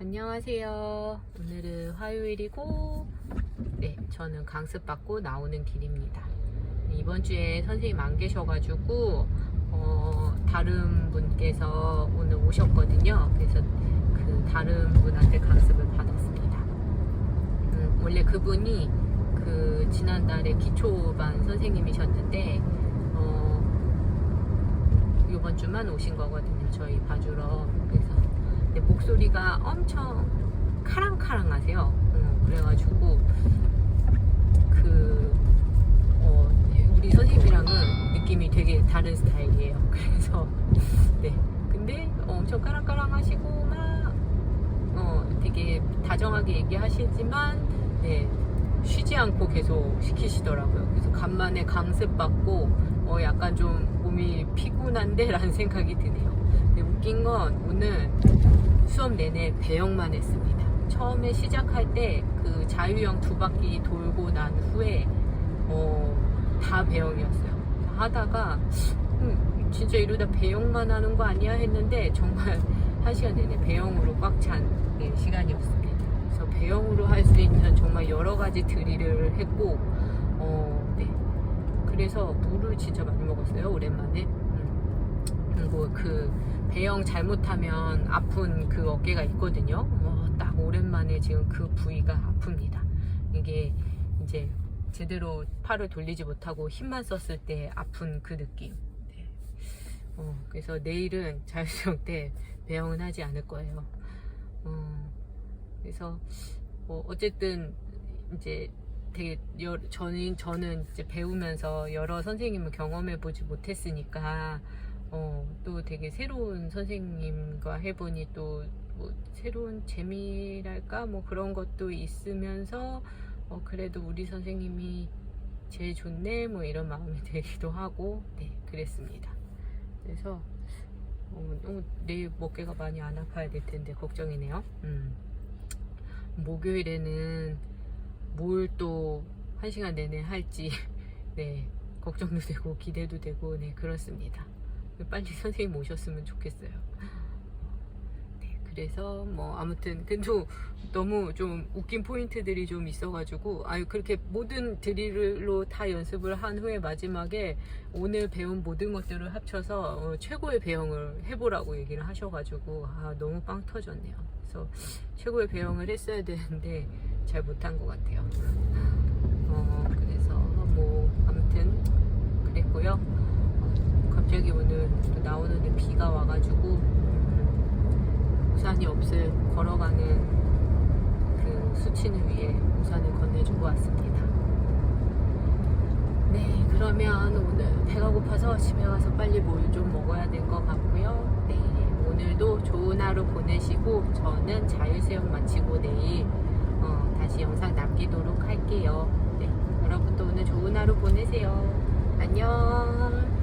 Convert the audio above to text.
안녕하세요. 오늘은 화요일이고, 네, 저는 강습 받고 나오는 길입니다. 이번 주에 선생님 안 계셔가지고, 어, 다른 분께서 오늘 오셨거든요. 그래서 그 다른 분한테 강습을 받았습니다. 음, 원래 그분이 그 지난달에 기초반 선생님이셨는데, 어, 이번 주만 오신 거거든요. 저희 봐주러. 그래서 근데 목소리가 엄청 카랑카랑하세요. 어, 그래가지고 그 어, 우리 선생님이랑은 느낌이 되게 다른 스타일이에요. 그래서 네. 근데 엄청 까랑까랑하시고 막 어, 되게 다정하게 얘기하시지만 네. 쉬지 않고 계속 시키시더라고요. 그래서 간만에 강습 받고 어, 약간 좀 몸이 피곤한데 라는 생각이 드네요. 웃긴 건 오늘 수업 내내 배영만 했습니다. 처음에 시작할 때 그 자유형 두 바퀴 돌고 난 후에 어, 다 배영이었어요. 하다가 음, 진짜 이러다 배영만 하는 거 아니야 했는데 정말 한 시간 내내 배영으로 꽉찬 네, 시간이었습니다. 그래서 배영으로 할 수 있는 정말 여러 가지 드릴을 했고 어, 네. 그래서 물을 진짜 많이 먹었어요 오랜만에. 음. 그리고 그 배영 잘못하면 아픈 그 어깨가 있거든요. 어, 딱 오랜만에 지금 그 부위가 아픕니다. 이게 이제 제대로 팔을 돌리지 못하고 힘만 썼을 때 아픈 그 느낌. 네. 어, 그래서 내일은 자율수영 때 배영은 하지 않을 거예요. 어, 그래서 뭐 어쨌든 이제 되게 여, 저는 저는 이제 배우면서 여러 선생님을 경험해 보지 못했으니까 어, 또 되게 새로운 선생님과 해보니 또 뭐 새로운 재미랄까 뭐 그런 것도 있으면서 어, 그래도 우리 선생님이 제일 좋네 뭐 이런 마음이 들기도 하고 네 그랬습니다. 그래서 어, 너무 내일 어깨가 많이 안 아파야 될 텐데 걱정이네요. 음. 목요일에는 뭘 또 한 시간 내내 할지 네 걱정도 되고 기대도 되고 네 그렇습니다. 빨리 선생님 오셨으면 좋겠어요. 네 그래서 뭐 아무튼 근데 너무 좀 웃긴 포인트들이 좀 있어가지고 아유 그렇게 모든 드릴로 다 연습을 한 후에 마지막에 오늘 배운 모든 것들을 합쳐서 어, 최고의 배영을 해보라고 얘기를 하셔가지고 아 너무 빵 터졌네요. 그래서 최고의 배영을 했어야 되는데 잘 못한 것 같아요. 어, 그래서 뭐 아무튼 그랬고요. 어, 갑자기 오늘 또 나오는데 비가 와가지고 음, 우산이 없을 걸어가는 그 수친을 위해 우산을 건네주고 왔습니다. 네, 그러면 오늘 배가 고파서 집에 가서 빨리 뭘 좀 먹어야 될 것 같고요. 네, 오늘도 좋은 하루 보내시고 저는 자율수영 마치고 내일 어, 다시 영상 남기도록 할게요. 네, 여러분도 오늘 좋은 하루 보내세요. 안녕.